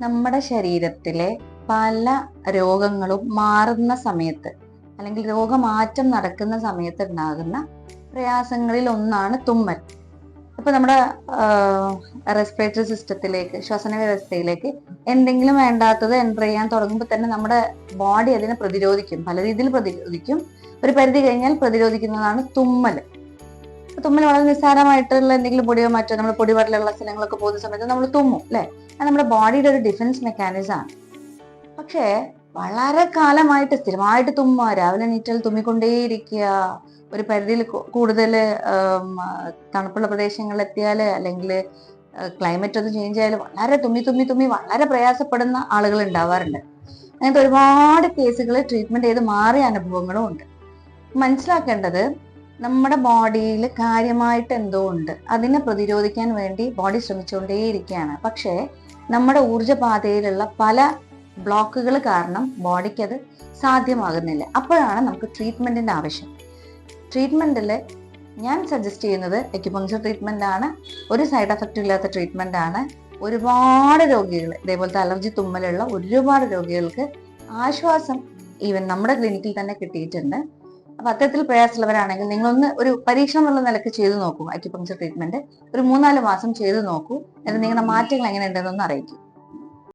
നമ്മുടെ ശരീരത്തിലെ പല രോഗങ്ങളും മാറുന്ന സമയത്ത് അല്ലെങ്കിൽ രോഗമാറ്റം നടക്കുന്ന സമയത്ത് ഉണ്ടാകുന്ന പ്രയാസങ്ങളിൽ ഒന്നാണ് തുമ്മൽ. ഇപ്പൊ നമ്മുടെ റെസ്പിറേറ്ററി സിസ്റ്റത്തിലേക്ക് ശ്വസന വ്യവസ്ഥയിലേക്ക് എന്തെങ്കിലും വേണ്ടാത്തത് എന്റർ ചെയ്യാൻ തുടങ്ങുമ്പോൾ തന്നെ നമ്മുടെ ബോഡി അതിനെ പ്രതിരോധിക്കും. പല രീതിയിൽ പ്രതിരോധിക്കും. ഒരു പരിധി കഴിഞ്ഞാൽ പ്രതിരോധിക്കുന്നതാണ് തുമ്മൽ. തുമ്മൽ വളരെ നിസ്സാരമായിട്ടുള്ള എന്തെങ്കിലും പൊടിയോ മറ്റോ നമ്മൾ പൊടി പടലുള്ള സ്ഥലങ്ങളൊക്കെ പോകുന്ന സമയത്ത് നമ്മൾ തുമ്മും അല്ലെ? അത് നമ്മുടെ ബോഡിയുടെ ഒരു ഡിഫൻസ് മെക്കാനിസം ആണ്. പക്ഷേ വളരെ കാലമായിട്ട് സ്ഥിരമായിട്ട് തുമ്മുക രാവിലെ നീറ്റാൽ തുമ്മിക്കൊണ്ടേയിരിക്കുക ഒരു പരിധിയിൽ കൂടുതൽ തണുപ്പുള്ള പ്രദേശങ്ങളിൽ എത്തിയാൽ അല്ലെങ്കിൽ ക്ലൈമറ്റ് ഒന്ന് ചേഞ്ച് ആയാൽ വളരെ തുമ്മി തുമ്മി തുമ്മി വളരെ പ്രയാസപ്പെടുന്ന ആളുകൾ ഉണ്ടാവാറുണ്ട്. അങ്ങനത്തെ ഒരുപാട് കേസുകൾ ട്രീറ്റ്മെന്റ് ചെയ്ത് മാറിയ അനുഭവങ്ങളും ഉണ്ട്. മനസ്സിലാക്കേണ്ടത് നമ്മുടെ ബോഡിയിൽ കാര്യമായിട്ട് എന്തോ ഉണ്ട്. അതിനെ പ്രതിരോധിക്കാൻ വേണ്ടി ബോഡി ശ്രമിച്ചുകൊണ്ടേയിരിക്കുകയാണ്. പക്ഷേ നമ്മുടെ ഊർജപാതയിലുള്ള പല ബ്ലോക്കുകൾ കാരണം ബോഡിക്ക് അത് സാധ്യമാകുന്നില്ല. അപ്പോഴാണ് നമുക്ക് ട്രീറ്റ്മെന്റിന്റെ ആവശ്യം. ട്രീറ്റ്മെന്റിൽ ഞാൻ സജസ്റ്റ് ചെയ്യുന്നത് എക്യുപങ്ചർ ട്രീറ്റ്മെന്റ് ആണ്. ഒരു സൈഡ് എഫക്റ്റ് ഇല്ലാത്ത ട്രീറ്റ്മെന്റ് ആണ്. ഒരുപാട് രോഗികൾ ഇതേപോലത്തെ അലർജി തുമ്മലുള്ള ഒരുപാട് രോഗികൾക്ക് ആശ്വാസം ഈവൻ നമ്മുടെ ക്ലിനിക്കിൽ തന്നെ കിട്ടിയിട്ടുണ്ട്. അപ്പൊ അത്തരത്തിൽ പ്രയാസമുള്ളവരാണെങ്കിൽ നിങ്ങളൊന്ന് ഒരു പരീക്ഷണം എന്നുള്ള നിലയ്ക്ക് ചെയ്തു നോക്കൂ. അക്യുപങ്ചർ ട്രീറ്റ്മെന്റ് ഒരു മൂന്നാൽ മാസം ചെയ്തു നോക്കൂ. എന്നിട്ട് നിങ്ങളുടെ മാറ്റങ്ങൾ എങ്ങനെ ഉണ്ടെന്നൊന്ന് അറിയിക്കും.